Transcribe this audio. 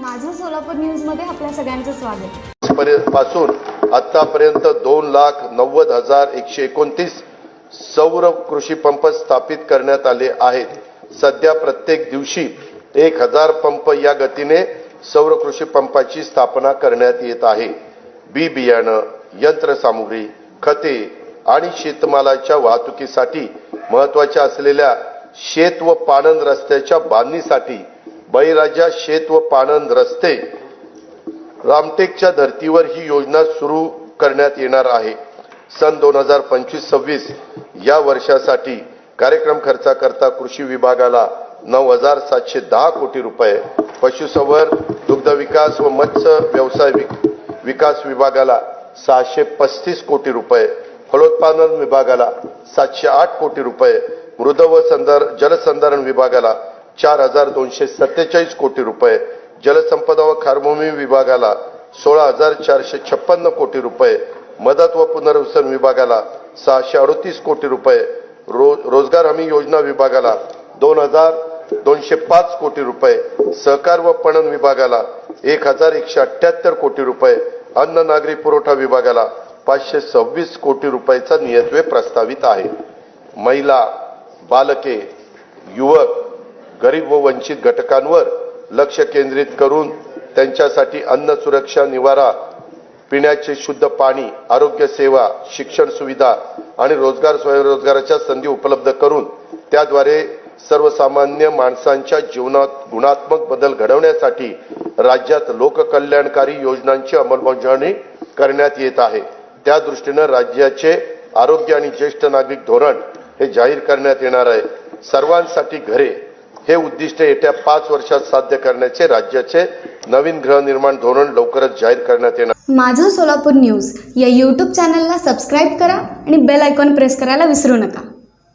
माझं सोलापूर न्यूजमध्ये आपल्या सगळ्यांचं स्वागत. पासून आतापर्यंत दोन लाख नव्वद हजार एकशे एकोणतीस सौर कृषी पंप स्थापित करण्यात आले आहेत. सध्या प्रत्येक दिवशी एक हजार पंप या गतीने सौर कृषी पंपाची स्थापना करण्यात येत आहे. बी बियाणं यंत्रसामुग्री खते आणि शेतमालाच्या वाहतुकीसाठी महत्त्वाच्या असलेल्या शेत व पाणन रस्त्याच्या बांधणीसाठी बळीराजा शेत व पाणंद रस्ते रामटेकच्या धर्तीवर ही योजना सुरू करण्यात येणार आहे. सन दोन हजार पंचवीस सव्वीस या वर्षासाठी कार्यक्रम खर्चाकरता कृषी विभागाला नऊ हजार सातशे दहा कोटी रुपये पशुसंवर दुग्ध विकास व मत्स्य व्यवसाय विक- विकास विभागाला सहाशे पस्तीस कोटी रुपये फलोत्पादन विभागाला सातशे आठ कोटी रुपये मृद व संदर जलसंधारण विभागाला चार हजार दोनशे सत्तेचाळीस कोटी रुपये. जलसंपदा व खारभूमी विभागाला सोळा हजार चारशे छप्पन्न कोटी रुपये. मदत व पुनर्वसन विभागाला सहाशे अडतीस कोटी रुपये. रो रोजगार हमी योजना विभागाला दोन हजार दोनशे पाच कोटी रुपये. सहकार व पणन विभागाला एक हजार एकशे अठ्ठ्याहत्तर कोटी रुपये. अन्न नागरी पुरवठा विभागाला पाचशे सव्वीस कोटी रुपयाचा नियत्वे प्रस्तावित आहे. महिला बालके गरीब व वंचित घटकांवर लक्ष केंद्रित करून त्यांच्यासाठी अन्न सुरक्षा निवारा पिण्याचे शुद्ध पाणी आरोग्य सेवा शिक्षण सुविधा आणि रोजगार स्वयंरोजगाराच्या संधी उपलब्ध करून त्याद्वारे सर्वसामान्य माणसांच्या जीवनात गुणात्मक बदल घडवण्यासाठी राज्यात लोककल्याणकारी योजनांची अंमलबजावणी करण्यात येत आहे. त्या दृष्टीनं राज्याचे आरोग्य आणि ज्येष्ठ नागरिक धोरण हे जाहीर करण्यात येणार आहे. सर्वांसाठी घरे हे उद्दिष्ट येत्या पाच वर्षात साध्य करण्याचे राज्याचे नवीन गृहनिर्माण धोरण लवकरच जाहीर करण्यात येणार. माझं सोलापूर न्यूज या यूट्यूब चॅनलला सबस्क्राईब करा आणि बेल आयकॉन प्रेस करायला विसरू नका.